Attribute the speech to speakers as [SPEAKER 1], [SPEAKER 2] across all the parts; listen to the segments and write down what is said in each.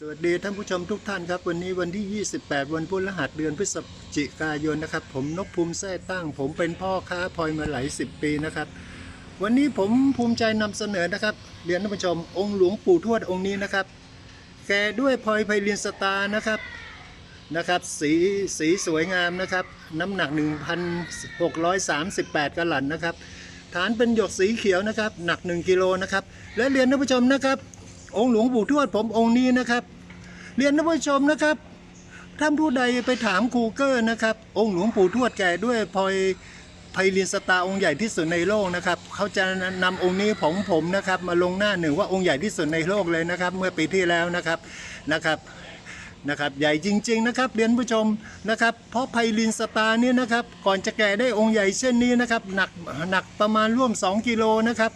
[SPEAKER 1] สวัสดีท่านผู้ชมทุกท่านครับ วันนี้วันที่ 28 วันพฤหัสเดือนพฤศจิกายนนะครับ ผมนกภูมิแท้ตั้ง ผมเป็นพ่อค้าพลอยมาหลายสิบปีนะครับ วันนี้ผมภูมิใจนำเสนอนะครับเรียนท่านผู้ชมองค์หลวงปู่ทวดองค์นี้นะครับ แกด้วยพลอยไพลินสตานะครับนะครับ สีสีสวยงามนะครับ น้ำหนัก 1,638กะหลันนะครับ ฐานเป็นหยกสีเขียวนะครับ หนัก 1 กิโลนะครับ และเรียนท่านผู้ชมนะครับ องค์หลวงปู่ทวดผมองค์นี้นะครับ เรียนท่านผู้ชมนะครับท่านผู้ใดไปถามครูเกอร์นะครับ องค์หลวงปู่ทวดแก่ด้วยพลอยไพลินสตาองค์ใหญ่ที่สุดในโลกนะครับเขาจะนำองค์นี้ของผมนะครับ มาลงหน้าหนึ่งว่าองค์ใหญ่ที่สุดในโลกเลยนะครับ เมื่อปีที่แล้วนะครับนะครับนะครับ ใหญ่จริง ๆ นะครับเรียนผู้ชมนะครับ เพราะไพลินสตาเนี่ยนะครับ ก่อนจะแก่ได้องค์ใหญ่เช่นนี้นะครับ หนักหนักประมาณร่วม 2 กิโลนะครับ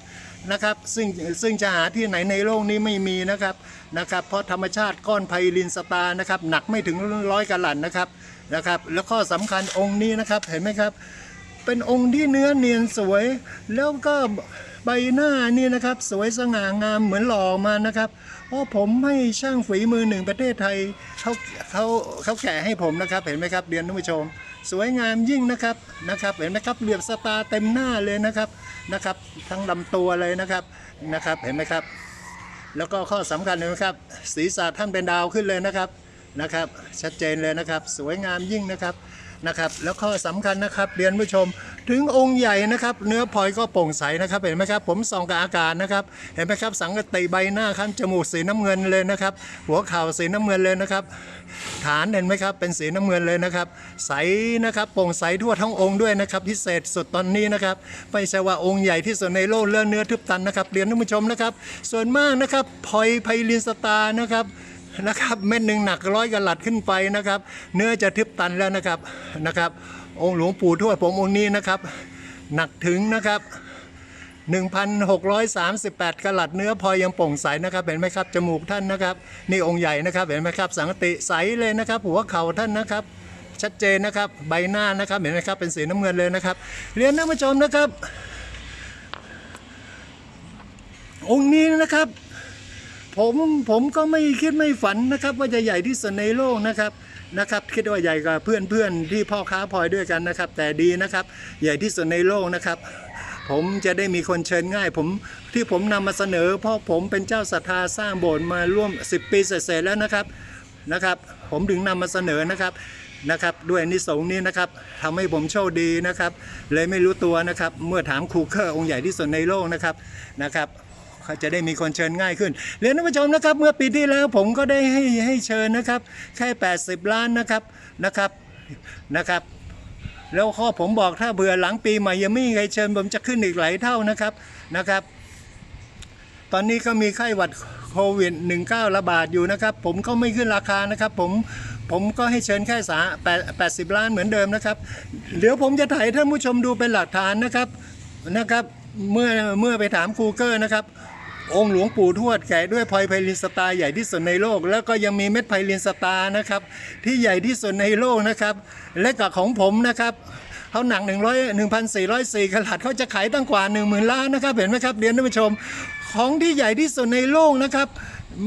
[SPEAKER 1] นะครับซึ่งซึ่งจะหาที่ไหนในโลกนี้ไม่มีนะครับนะครับ เพราะธรรมชาติก้อนไพลินสตานะครับหนักไม่ถึงร้อยกะลันนะครับนะครับ แล้วข้อสำคัญองค์นี้นะครับเห็นไหมครับ เป็นองค์ที่เนื้อเนียนสวย แล้วก็ใบหน้านี่นะครับ สวยสง่างามเหมือนหล่อมานะครับเพราะผมให้ช่างฝีมือหนึ่งประเทศไทยเขาเขาเขาแกะให้ผมนะครับเห็นไหมครับเรียนท่านผู้ชม สวยงามยิ่งนะครับนะครับเห็นไหมครับเหลือบสตาเต็มหน้าเลยนะครับ นะครับ ทั้งลำตัวเลยนะครับนะครับ เห็นไหมครับ แล้วก็ข้อสำคัญเลยนะครับ ศีรษะท่านเป็นดาวขึ้นเลยนะครับนะครับ ชัดเจนเลยนะครับ สวยงามยิ่งนะครับนะครับ แล้วข้อสำคัญนะครับเรียนผู้ชม ถึงองค์ใหญ่นะครับ เนื้อพลอยก็โปร่งใสนะครับเห็นไหมครับ ผมส่องกับอากาศนะครับ เห็นไหมครับ สังกติใบหน้าขั้นจมูกสีน้ำเงินเลยนะครับ หัวเข่าสีน้ำเงินเลยนะครับ ฐานเห็นไหมครับ เป็นสีน้ำเงินเลยนะครับ ใสนะครับโปร่งใสทั่วทั้งองค์ด้วยนะครับพิเศษสุดตอนนี้นะครับไม่ใช่ว่าองค์ใหญ่ที่สุดในโลกเลื่อนเนื้อทึบตันนะครับเรียนท่านผู้ชมนะครับ ส่วนมากนะครับพลอยไพลินสตาร์นะครับนะครับเม็ดหนึ่งหนักร้อยกะลัดขึ้นไปนะครับ เนื้อจะทึบตันแล้วนะครับนะครับ องค์หลวงปู่ทวดผมองค์นี้นะครับ หนักถึงนะครับ 1,638กะลัดเนื้อพลอยยังโปร่งใสนะครับ เห็นไหมครับจมูกท่านนะครับ นี่องค์ใหญ่นะครับเห็นไหมครับ สังติใสเลยนะครับ หัวเข่าท่านนะครับ ชัดเจนนะครับใบหน้านะครับเห็นไหมครับเป็นสีน้ำเงินเลยนะครับ เรียนท่านผู้ชมนะครับ องค์นี้นะครับ ผมผมก็ไม่คิดไม่ฝันนะครับ ว่าจะใหญ่ที่สุดในโลกนะครับนะครับคิดว่าใหญ่กว่าเพื่อนเพื่อนๆที่พ่อค้าพลอยด้วยกันนะครับ แต่ดีนะครับ ใหญ่ที่สุดในโลกนะครับ ผมจะได้มีคนเชิญง่าย ผมที่ผมนำมาเสนอ เพราะผมเป็นเจ้าศรัทธาสร้างโบสถ์มาร่วม 10 ปีเสร็จแล้วนะครับนะครับ ผมถึงนำมาเสนอนะครับนะครับด้วยนิสงนี้นะครับทำให้ผมโชคดีนะครับ เลยไม่รู้ตัวนะครับ เมื่อถามครูเคอร์องค์ใหญ่ที่สุดในโลกนะครับนะครับ เขาจะได้มีคนเชิญง่ายขึ้นเรียนท่านผู้ชมนะครับ เมื่อปีที่แล้วผมก็ได้ให้ให้เชิญนะครับ แค่ 80 ล้านนะครับนะครับนะครับแล้วข้อผมบอกถ้าเบื่อหลังปีใหม่ยังไม่มีใครเชิญผมจะขึ้นอีกหลายเท่านะครับนะครับ ตอนนี้ก็มีไข้หวัดโควิด 19 ระบาดอยู่นะครับ ผมก็ไม่ขึ้นราคานะครับผมผมก็ให้เชิญแค่สาแปดสิบล้านเหมือนเดิมนะครับ เดี๋ยวผมจะถ่ายให้ท่านผู้ชมดูเป็นหลักฐานนะครับนะครับ เมื่อเมื่อไปถามครูเกอร์นะครับ องค์หลวงปู่ทวดแก่ด้วยพลอยไพลินสตาร์ใหญ่ที่สุดในโลก แล้วก็ยังมีเม็ดไพลินสตาร์นะครับ ที่ใหญ่ที่สุดในโลกนะครับ และกับของผมนะครับเขาหนัก100 1,404กะลัดเขาจะขายตั้งกว่า 1 0,000 ล้านนะครับ เห็นไหมครับเรียนท่านผู้ชม ของที่ใหญ่ที่สุดในโลกนะครับ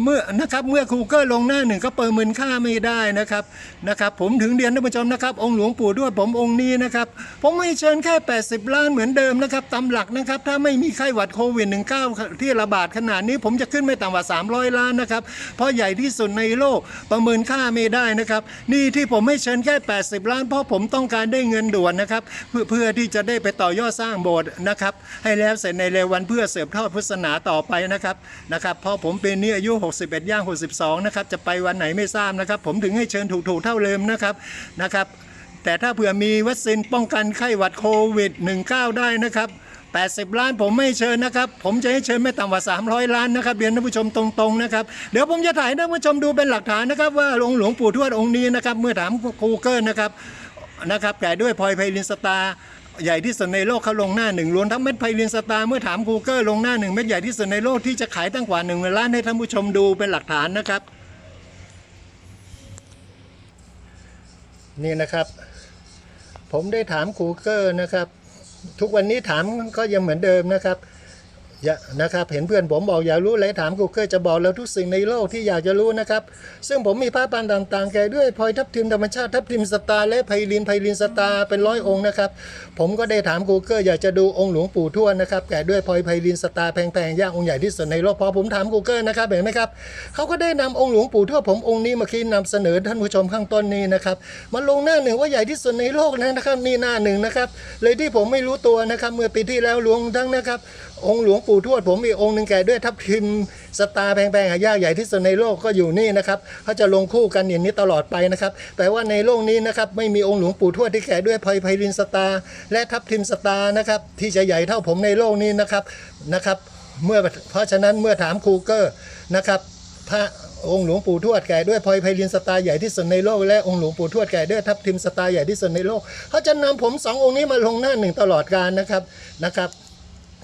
[SPEAKER 1] เมื่อนะครับเมื่อครูเกอร์ลงหน้าหนึ่งก็เปิดมูลค่าไม่ได้นะครับนะครับ ผมถึงเรียนท่านผู้ชมนะครับองค์หลวงปู่ด้วยผมองค์นี้นะครับ ผมให้เชิญแค่ 80 ล้านเหมือนเดิมนะครับตามหลักนะครับ ถ้าไม่มีไข้หวัดโควิด -19 ที่ระบาดขนาดนี้ ผมจะขึ้นไม่ต่ำกว่า 300 ล้านนะครับ เพราะใหญ่ที่สุดในโลกประเมินค่าไม่ได้นะครับ นี่ที่ผมให้เชิญแค่ 80 ล้าน เพราะผมต้องการได้เงินด่วนนะครับ เพื่อเพื่อที่จะได้ไปต่อยอดสร้างโบสถ์นะครับ ให้แล้วเสร็จในเร็ววันเพื่อเสืบทอดพุทธศาสนาต่อไปนะครับนะครับเพราะผมเป็นนี้อายุ61ย่าง62นะครับจะไปวันไหนไม่ทราบนะครับ ผมถึงให้เชิญถูกๆเท่าเดิมนะครับนะครับ แต่ถ้าเผื่อมีวัคซีนป้องกันไข้หวัดโควิด -19 ได้นะครับ80 ล้านผมไม่เชิญนะครับ ผมจะให้เชิญไม่ต่ำกว่า 300 ล้านนะครับเรียนท่านผู้ชมตรงๆนะครับ เดี๋ยวผมจะถ่ายท่านผู้ชมดูเป็นหลักฐานนะครับ ว่าองค์หลวงปู่ทวดองค์นี้นะครับ เมื่อถามคูเกิลนะครับนะครับแก่ด้วยพลอยไพลินสตา ใหญ่ที่สุดในโลกเขาลงหน้าหนึ่งรวมทั้งเม็ดไพลินสตาร์เมื่อถามคูเกิลลงหน้าหนึ่งเม็ดใหญ่ที่สุดในโลกที่จะขายตั้งกว่าหนึ่งล้านให้ท่านผู้ชมดูเป็นหลักฐานนะครับ นี่นะครับ ผมได้ถามคูเกอร์นะครับ ทุกวันนี้ถามก็ยังเหมือนเดิมนะครับ อย่านะครับเห็นเพื่อนผมบอกอยากรู้อะไรถามกูเกิลจะบอกเราทุกสิ่งในโลกที่อยากจะรู้นะครับ ซึ่งผมมีผ้าปานต่างๆ แกด้วยพลอยทับทิมธรรมชาติทับทิมสตาร์และไพลินไพลินสตาร์เป็นร้อยองค์นะครับ ผมก็ได้ถามกูเกิลอยากจะดูองค์หลวงปู่ทวดนะครับแกด้วยพลอยไพลินสตาร์แพงๆย่างองค์ใหญ่ที่สุดในโลกพอผมถามกูเกิลนะครับเห็นไหมครับเขาก็ได้นำองค์หลวงปู่ทวดผมองค์นี้มื่อกี้นำเสนอท่านผู้ชมข้างต้นนี้นะครับมาลงหน้าหนึ่งว่าใหญ่ที่สุดในโลกนะครับนี่หน้าหนึ่งนะครับเลยที่ผมไม่รู้ตัวนะครับเมื่อปีที่แล้วลวงทั้งนะครับ องค์หลวงปู่ทวดผมมีองค์หนึ่งแก่ด้วยทับทิมสตาร์แพงๆหายากใหญ่ที่สุดในโลกก็อยู่นี่นะครับเขาจะลงคู่กันอย่างนี้ตลอดไปนะครับแต่ว่าในโลกนี้นะครับไม่มีองค์หลวงปู่ทวดที่แก่ด้วยพลอยไพลินสตาร์และทับทิมสตาร์นะครับที่จะใหญ่เท่าผมในโลกนี้นะครับนะครับเมื่อเพราะฉะนั้นเมื่อถามครูเกอร์นะครับพระองค์หลวงปู่ทวดแก่ด้วยพลอยไพลินสตาร์ใหญ่ที่สุดในโลกและองค์หลวงปู่ทวดแก่ด้วยทับทิมสตาร์ใหญ่ที่สุดในโลกเขาจะนำผมสององค์นี้มาลงหน้าหนึ่งตลอดการนะครับนะครับ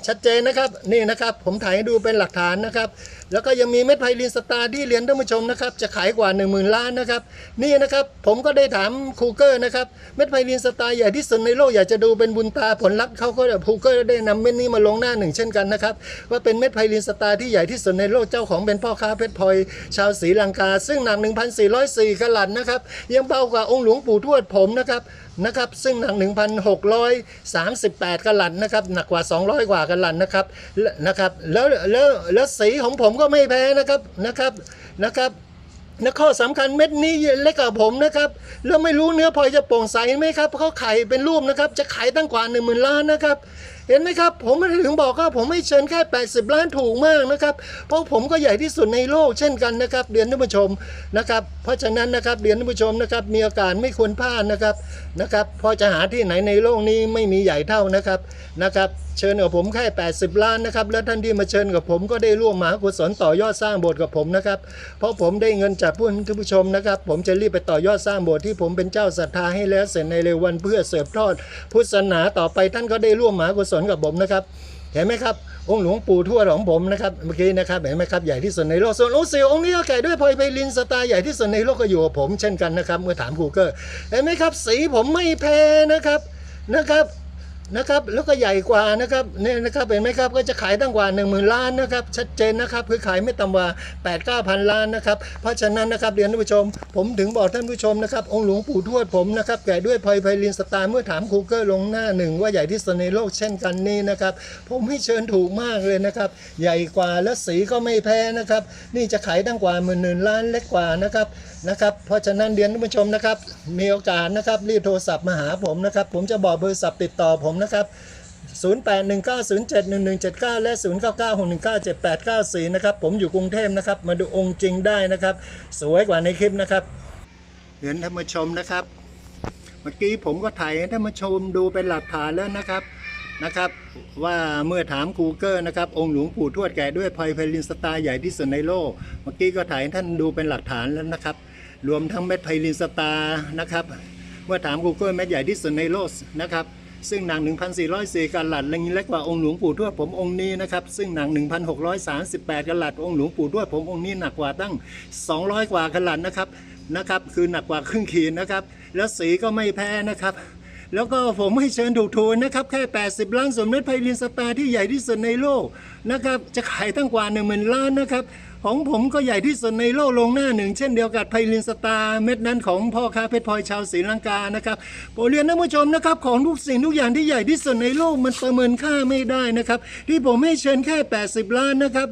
[SPEAKER 1] ชัดเจนนะครับนี่นะครับ ผมถ่ายให้ดูเป็นหลักฐานนะครับ แล้วก็ยังมีเม็ดไพลินสตาร์ที่เรียนท่านผู้ชมนะครับจะขายกว่า 1 0,000 ล้านนะครับนี่นะครับผมก็ได้ถามคูเกอร์นะครับเม็ดไพลินสตาร์ใหญ่ที่สุดในโลกอยากจะดูเป็นบุญตาผลลัพธ์เขาก็คูเกอร์ได้นำเม็ดนี้มาลงหน้าหนึ่งเช่นกันนะครับว่าเป็นเม็ดไพลินสตาร์ที่ใหญ่ที่สุดในโลกเจ้าของเป็นพ่อค้าเพชรพลอยชาวศรีลังกา ซึ่งหนัก1,404กะลัดนะครับยังเบากว่าองค์หลวงปู่ทวดผมนะครับนะครับซึ่งหนัก 1,638กะลัดนะครับหนักกว่า 200 กว่ากะลัดนะครับนะครับแล้วแล้วแล้วสีของผมก็ไม่แพ้นะครับนะครับนะครับนะข้อสำคัญเม็ดนี้เล็กกว่าผมนะครับแล้วไม่รู้เนื้อพลอยจะโปร่งใสไหมครับเพราขาไข่เป็นรูปนะครับ จะขายตั้งกว่า1 0,000ล้านนะครับ เห็นไหมครับ ผมไม่ถึงบอกว่าผมไม่เชิญแค่ 80 ล้านถูกมากนะครับ เพราะผมก็ใหญ่ที่สุดในโลกเช่นกันนะครับเรียนท่านผู้ชมนะครับ เพราะฉะนั้นนะครับเรียนท่านผู้ชมนะครับมีโอกาสไม่ควรพลาดนะครับนะครับพอจะหาที่ไหนในโลกนี้ไม่มีใหญ่เท่านะครับนะครับเชิญกับผมแค่ 80 ล้านนะครับ แล้วท่านที่มาเชิญกับผมก็ได้ร่วมมหากุศลต่อยอดสร้างโบสถ์กับผมนะครับ เพราะผมได้เงินจากผู้ท่านผู้ชมนะครับ ผมจะรีบไปต่อยอดสร้างโบสถ์ที่ผมเป็นเจ้าศรัทธาให้แล้วเสร็จในเร็ววันเพื่อเสริมทอดพุทธศาสนาต่อไปท่านก็ได้ร่วมมหากุศลกับผมนะครับ เห็นไหมครับ องค์หลวงปู่ทวดของผมนะครับ เมื่อกี้นะครับเห็นไหมครับใหญ่ที่สุดในโลกส่วนองค์สี่องค์นี้ก็แก่ด้วยพลอยไพลินสตาร์ใหญ่ที่สุดในโลกก็อยู่กับผมเช่นกันนะครับ เมื่อถามกูเกอร์เห็นไหมครับ สีผมไม่แพ้นะครับนะครับ นะครับแล้วก็ใหญ่กว่านะครับเนี่ยนะครับเห็นไหมครับก็จะขายตั้งกว่า 1 0,000 ล้านนะครับชัดเจนนะครับคือขายไม่ต่ำกว่า8 9 0 0 0 ล้านนะครับเพราะฉะนั้นนะครับเรียนท่านผู้ชม ผมถึงบอกท่านผู้ชมนะครับองค์หลวงปู่ทวดผมนะครับแก่ด้วยพลอยไพลินสตาร์เมื่อถามคูเกอร์ลงหน้าหนึ่งว่าใหญ่ที่สุดในโลกเช่นกันนี่นะครับผมให้เชิญถูกมากเลยนะครับใหญ่กว่าและสีก็ไม่แพ้นะครับนี่จะขายตั้งกว่าหมื่นหนึ่งล้านเล็กกว่านะครับนะครับ เพราะฉะนั้นเรียนท่านผู้ชมนะครับ มีโอกาสนะครับรีบโทรศัพท์มาหาผมนะครับ ผมจะบอกเบอร์ศัพท์ติดต่อผมนะครับ 0819071179 และ 0996197894 นะครับ ผมอยู่กรุงเทพนะครับ มาดูองค์จริงได้นะครับ สวยกว่าในคลิปนะครับเรียนท่านผู้ชมนะครับ เมื่อกี้ผมก็ถ่ายให้ท่านผู้ชมดูเป็นหลักฐานแล้วนะครับนะครับว่าเมื่อถามคูเกอร์นะครับองค์หลวงปู่ทวดแก่ด้วยพลอยไพลินสตาร์ใหญ่ที่สุดในโลก เมื่อกี้ก็ถ่ายให้ท่านดูเป็นหลักฐานแล้วนะครับ รวมทั้งเม็ดไพลินสตานะครับ เมื่อถามครูเกอร์เม็ดใหญ่ที่สุดในโลกนะครับ ซึ่งหนัง1,404กะลัดเล็กกว่าองค์หลวงปู่ทวดผมองค์นี้นะครับ ซึ่งหนัง1,638กะลัดองค์หลวงปู่ทวดผมองค์นี้หนักกว่าตั้ง 200 กว่ากะลัดนะครับนะครับ คือหนักกว่าครึ่งขีดนะครับ แล้วสีก็ไม่แพ้นะครับ แล้วก็ผมให้เชิญถูกทูนนะครับ แค่ 80 ล้านสมเด็จไพลินสตาร์ที่ใหญ่ที่สุดในโลกนะครับจะขายตั้งกว่า1 0,000ล้านนะครับของผมก็ใหญ่ที่สุดในโลกลงหน้าหนึ่ง เช่นเดียวกับไพลินสตาร์เม็ดนั้นของพ่อค้าเพชรพลอยชาวศรีลังกานะครับโปรดเรียนท่านผู้ชมนะครับของทุกสิ่งทุกอย่างที่ใหญ่ที่สุดในโลกมันประเมินค่าไม่ได้นะครับที่ผมให้เชิญแค่ 80 ล้านนะครับ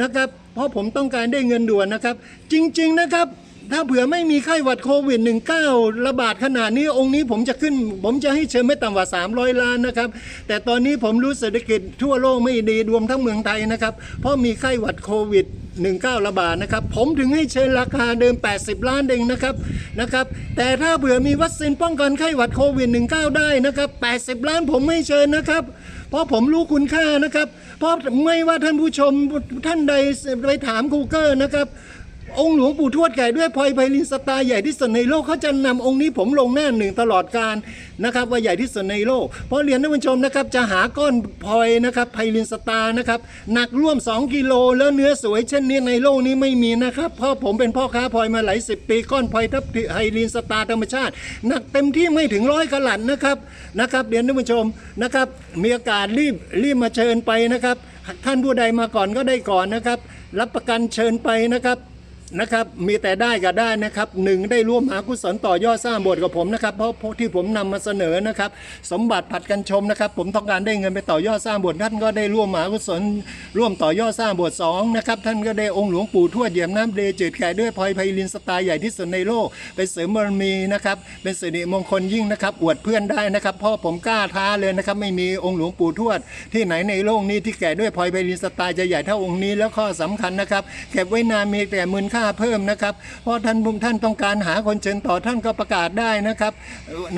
[SPEAKER 1] นะครับเพราะผมต้องการได้เงินด่วนนะครับ จริง ๆนะครับ ถ้าเผื่อไม่มีไข้หวัดโควิด -19 ระบาดขนาดนี้องค์นี้ผมจะขึ้น ผมจะให้เชิญไม่ต่ำกว่า 300 ล้านนะครับ แต่ตอนนี้ผมรู้เศรษฐกิจทั่วโลกไม่ดีรวมทั้งเมืองไทยนะครับ เพราะมีไข้หวัดโควิด19 ระบาดนะครับ ผมถึงให้เชิญราคาเดิม 80 ล้านเองนะครับนะครับ แต่ถ้าเผื่อมีวัคซีนป้องกันไข้หวัดโควิด -19 ได้นะครับ 80 ล้านผมไม่เชิญนะครับ เพราะผมรู้คุณค่านะครับ เพราะไม่ว่าท่านผู้ชมท่านใดไปถามกูเกอร์นะครับ องค์หลวงปู่ทวดแก่ด้วยพลอยไพลินสตาร์ใหญ่ที่สุดในโลกเขาจะนำองค์นี้ผมลงหน้าหนึ่งตลอดการนะครับว่าใหญ่ที่สุดในโลก เพราะเรียนท่านผู้ชมนะครับจะหาก้อนพลอยนะครับไพลินสตาร์นะครับหนักร่วม 2 กิโลแล้วเนื้อสวยเช่นนี้ในโลกนี้ไม่มีนะครับเพราะผมเป็นพ่อค้าพลอยมาหลายสิบปีก้อนพลอยทับไพลินสตาร์ธรรมชาติ หนักเต็มที่ไม่ถึงร้อยกลัดนะครับนะครับเรียนท่านผู้ชมนะครับมีโอกาสรีบรีบมาเชิญไปนะครับท่านผู้ใดมาก่อนก็ได้ก่อนนะครับ รับประกันเชิญไปนะครับ นะครับมีแต่ได้ก็ได้นะครับหนึ่งได้ร่วมหากุศลต่อยอดสร้างโบสถ์กับผมนะครับเพราะที่ผมนำมาเสนอนะครับสมบัติผัดกันชมนะครับ ผมต้องการได้เงินไปต่อยอดสร้างโบสถ์ท่านก็ได้ร่วมหากุศลร่วมต่อยอดสร้างโบสถ์สองนะครับท่านก็ได้องค์หลวงปู่ทวดเยี่ยบน้ำเดจืดแก่ด้วยพลอยไพลินสไตล์ใหญ่ที่สุดในโลกเป็นเสริมบารมีนะครับเป็นสิริมงคลยิ่งนะครับ อวดเพื่อนได้นะครับพราะผมกล้าท้าเลยนะครับไม่มีองค์หลวงปู่ทวด ที่ไหนในโลกนี้ที่แก่ด้วยพลอยไพลินสไตล์จะใหญ่เท่าองค์นี้แล้วข้อสำคัญนะครับเก็บไว้นานมีแต่มูลค่าเพิ่มนะครับ เพราะท่านบุท่านต้องการหาคนเชิญต่อท่านก็ประกาศได้นะครับ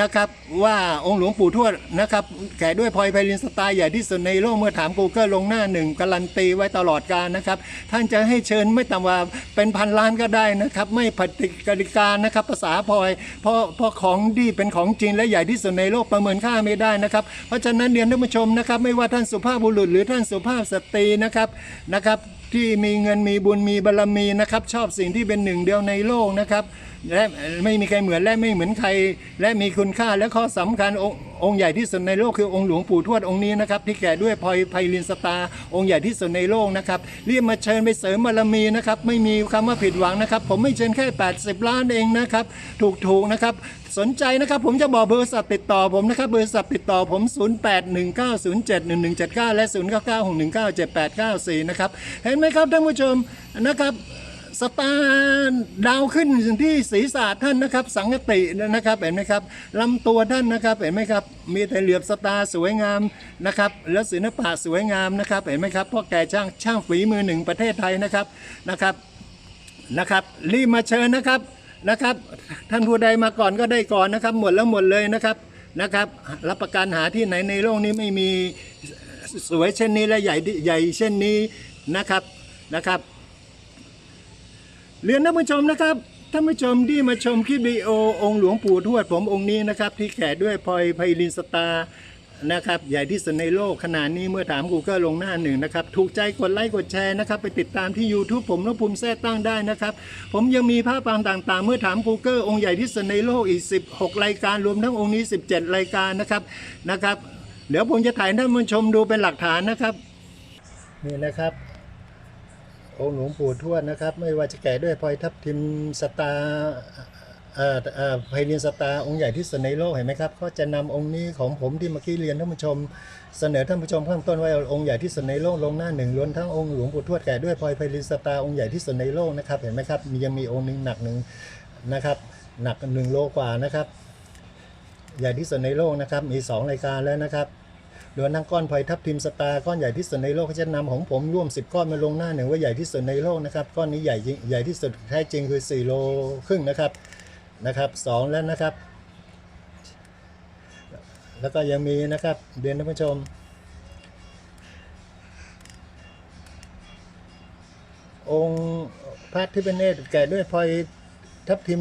[SPEAKER 1] นะครับว่าองค์หลวงปู่ทวดนะครับแก่ด้วยพลอยไพลินสไตล์ใหญ่ที่สุดในโลกเมื่อถาม Google ลงหน้าหนึ่งการันตีไว้ตลอดการนะครับ ท่านจะให้เชิญไม่ต่ำกว่าเป็นพันล้านก็ได้นะครับ ไม่ปฏิกิริการนะครับภาษาพลอยเพราะเพราะของดีเป็นของจริงและใหญ่ที่สุดในโลกประเมินค่าไม่ได้นะครับ เพราะฉะนั้นเรียนท่านผู้ชมนะครับ ไม่ว่าท่านสุภาพบุรุษหรือท่านสุภาพสตรีนะครับนะครับ ที่มีเงินมีบุญมีบารรมีนะครับ ชอบสิ่งที่เป็นหนึ่งเดียวในโลกนะครับ และไม่มีใครเหมือนและไม่เหมือนใคร และมีคุณค่าและข้อสำคัญ องค์ใหญ่ที่สุดในโลกคือองค์หลวงปู่ทวดองค์นี้นะครับที่แก่ด้วยพลอยไพลินสตาองค์ใหญ่ที่สุดในโลกนะครับรีบมาเชิญไปเสริมบารมีนะครับไม่มีคำว่าผิดหวังนะครับ ผมไม่เชิญแค่ 80 ล้านเองนะครับถูกๆนะครับสนใจนะครับผมจะบอกเบอร์สับติดต่อผมนะครับเบอร์สับติดต่อผม 0819071179 และ 0996197894 นะครับเห็นไหมครับท่านผู้ชมนะครับ สตาร์ดาวขึ้นที่ศีรษะท่านนะครับ สังกตินะครับเห็นไหมครับลำตัวท่านนะครับเห็นไหมครับ มีแต่เหลือบสตาร์สวยงามนะครับแล้วศิลปะสวยงามนะครับเห็นไหมครับพ่อแก่ช่างช่างฝีมือหนึ่งประเทศไทยนะครับนะครับนะครับ รีบมาเชิญนะครับนะครับ ท่านผู้ใดมาก่อนก็ได้ก่อนนะครับ หมดแล้วหมดเลยนะครับนะครับ รับประกันหาที่ไหนในโลกนี้ไม่มีสวยเช่นนี้และใหญ่ใหญ่เช่นนี้นะครับนะครับ เรียนท่านผู้ชมนะครับท่านผู้ชมที่มาชมคลิปวิดีโอองค์หลวงปู่ทวดผมองค์นี้นะครับ ที่แขกด้วยพลอยไพลินสตาร์นะครับ ใหญ่ที่สุดในโลกขนาดนี้เมื่อถาม Google ลงหน้าหนึ่งนะครับ ถูกใจกดไลค์กดแชร์นะครับ ไปติดตามที่ YouTube ผมนภูมิแท้ตั้งได้นะครับ ผมยังมีภาพปางต่างๆ เมื่อถาม Google องค์ใหญ่ที่สุดในโลกอีก 16 รายการรวมทั้งองค์นี้ 17 รายการนะครับนะครับ เดี๋ยวผมจะถ่ายท่านผู้ชมดูเป็นหลักฐานนะครับนี่นะครับ องหลวงปู่ทวดนะครับ ไม่ว่าจะแก่ด้วยพลอยทับทิมสตาเอ่อเอ่อไพลินสตาองค์ใหญ่ที่สุดในโลกเห็นไหมครับก็จะนำองค์นี้ของผมที่เมื่อกี้เรียนท่านผู้ชม เสนอท่านผู้ชมข้างต้นว่าองค์ใหญ่ที่สุดในโลกลงหน้าหนึ่งล้วนทั้งองค์หลวงปู่ทวดแก่ด้วยพลอยไพลินสตาองค์ใหญ่ที่สุดในโลกนะครับเห็นไหมครับมียังมีองค์หนึ่งหนักหนึ่งนะครับหนักหนึ่งโลกว่านะครับ ใหญ่ที่สุดในโลกนะครับมีสองรายการแล้วนะครับ รวมทั้งก้อนพลอยทับทิมสตาร์ก้อนใหญ่ที่สุดในโลกเขาจะนำของผมร่วม 10 ก้อนมาลงหน้าหนึ่งว่าใหญ่ที่สุดในโลกนะครับก้อนนี้ใหญ่ใหญ่ที่สุดแท้จริงคือ4โลครึ่งนะครับนะครับสองแล้วนะครับ แล้วก็ยังมีนะครับเรียนท่านผู้ชมองค์พระที่เป็นเนตรแก่ด้วยพลอย ทับทิม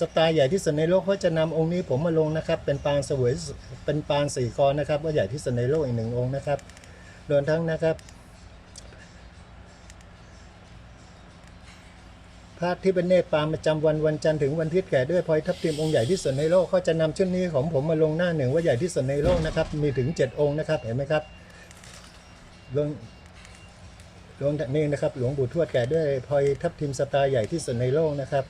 [SPEAKER 1] สไตล์ใหญ่ที่สุดในโลกเขาจะนำองค์นี้ผมมาลงนะครับ เป็นปางเสวยเป็นปางสี่กรนะครับว่าใหญ่ที่สุดในโลกอีกหนึ่งองค์นะครับรวมทั้งนะครับพระที่เป็นเนตปางประจำวันวันจันทร์ถึงวันทิตย์แก่ด้วยพลอยทับทิมองค์ใหญ่ที่สุดในโลกเขาจะนำชุดนี้ของผมมาลงหน้าหนึ่งว่าใหญ่ที่สุดในโลกนะครับ มีถึงเจ็ดองค์นะครับเห็นไหมครับลงหลวงนี่นะครับ หลวงปู่ทวดแก่ด้วยพลอยทับทิมสตาร์ใหญ่ที่สุดในโลกนะครับ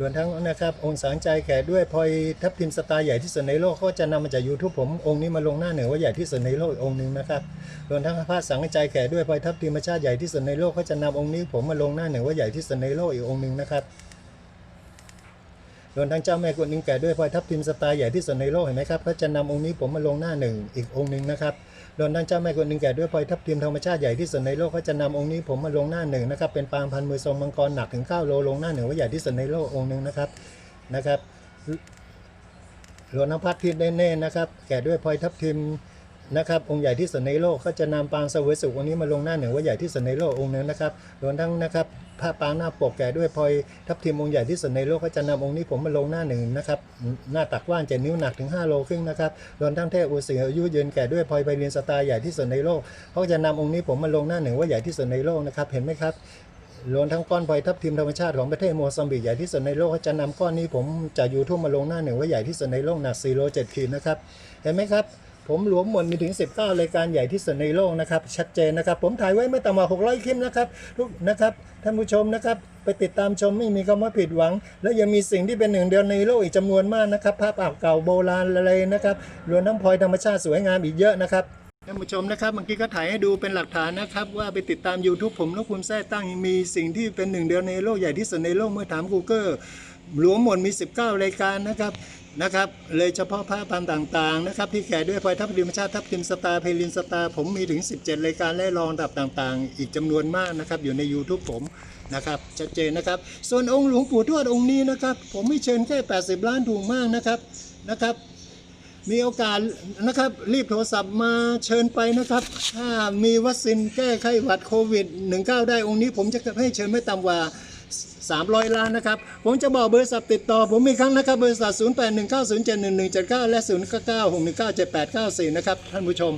[SPEAKER 1] รวมทั้งนะครับองค์สางใจแขกด้วยพลอยทับทิมสตาร์ใหญ่ที่สุดในโลกก็จะนำมาจาก YouTube ผมองค์นี้มาลงหน้าเหนือว่าใหญ่ที่สุดในโลกอีกองค์หนึ่งนะครับรวมทั้งพระสังใจแขกด้วยพลอยทับทิมชาติใหญ่ที่สุดในโลกก็จะนำองค์นี้ผมมาลงหน้าเหนือว่าใหญ่ที่สุดในโลกอีกองค์หนึ่งนะครับรวมทั้งเจ้าแม่กวนอิมแก่ด้วยพลอยทับทิมสตล์ใหญ่ที่สุดในโลกเห็นไหมครับเขาจะนำองค์นี้ผมมาลงหน้าหนึ่งอีกองค์หนึ่งนะครับ รวมทั้งเจ้าแม่กวนอิมแก่ด้วยพลอยทับทิมธรรมชาติใหญ่ที่สุดในโลกเขาจะนำองค์นี้ผมมาลงหน้าหนึ่งนะครับเป็นปางพันมือทรงมังกรหนักถึง9โลลงหน้าหนึ่งว่าใหญ่ที่สุดในโลกองค์หนึ่งนะครับนะครับหลวงน้ำพัดทิพย์แน่ๆนะครับแก่ด้วยพลอยทับทิม นะครับองค์ใหญ่ที่สุดในโลกเขาจะนำปางเสวยสุของค์นี้มาลงหน้าหนึ่งว่าใหญ่ที่สุดในโลกองค์นึงนะครับรวมทั้งนะครับผ้าปางหน้าปกแก่ด้วยพลอยทับทิมองค์ใหญ่ที่สุดในโลกเขาจะนำองค์นี้ผมมาลงหน้าหนึ่งนะครับหน้าตักว่านเจ็ดนิ้วหนักถึง 5 โลครึ่งนะครับรวมทั้งเทพอุสืออายุยืนแก่ด้วยพลอยใบเรียนสตาร์ใหญ่ที่สุดในโลกเขาจะนำองค์นี้ผมมาลงหน้าหนึ่งว่าใหญ่ที่สุดในโลกนะครับเห็นไหมครับรวมทั้งก้อนพลอยทับทิมธรรมชาติของประเทศโมซัมบิกใหญ่ที่สุดในโลกเขาจะนำก้อนนี้ผมจากยูทูบมาลงหน้าหนึ่งว่าใหญ่ที่สุดในโลกหนัก4โล7ขีดนะครับเห็นไหมครับ ผมหลวมหมดมีถึง 19รายการใหญ่ที่สุดในโลกนะครับ ชัดเจนนะครับ ผมถ่ายไว้ไม่ต่ำกว่า600 คลิปนะครับทุกนะครับท่านผู้ชมนะครับ ไปติดตามชมไม่มีคำว่าผิดหวัง และยังมีสิ่งที่เป็นหนึ่งเดียวในโลกอีกจำนวนมากนะครับ ภาพอ่าวเก่าโบราณอะไรนะครับรวมทั้งพลอยธรรมชาติสวยงามอีกเยอะนะครับท่านผู้ชมนะครับเมื่อกี้ก็ถ่ายให้ดูเป็นหลักฐานนะครับ ว่าไปติดตาม YouTube ผมนกคุณแท้ตั้งมีสิ่งที่เป็นหนึ่งเดียวในโลกใหญ่ที่สุดในโลกเมื่อถาม Google หลวมหมดมี 19 รายการนะครับ นะครับ เลยเฉพาะภาพันธุ์ต่างๆนะครับที่แก่ด้วยพลอยทับทิมชาติทับทิมสตาร์เพลินสตาร์ผมมีถึง 17 รายการและรองดับต่างๆ อีกจำนวนมากนะครับอยู่ใน YouTube ผมนะครับชัดเจนนะครับ ส่วนองค์หลวงปู่ทวดองค์นี้นะครับ ผมไม่เชิญแค่ 80 ล้านถูกมากนะครับนะครับ มีโอกาสนะครับรีบโทรศัพท์มาเชิญไปนะครับ ถ้ามีวัคซีนแก้ไขหวัดโควิด 19 ได้องค์นี้ผมจะให้เชิญไม่ต่ำกว่า 300 ล้านนะครับ ผมจะบอกบริษัทติดต่อ ผมมีครั้งนะครับบริษัท 0819071179 และ 0996197894 นะครับท่านผู้ชม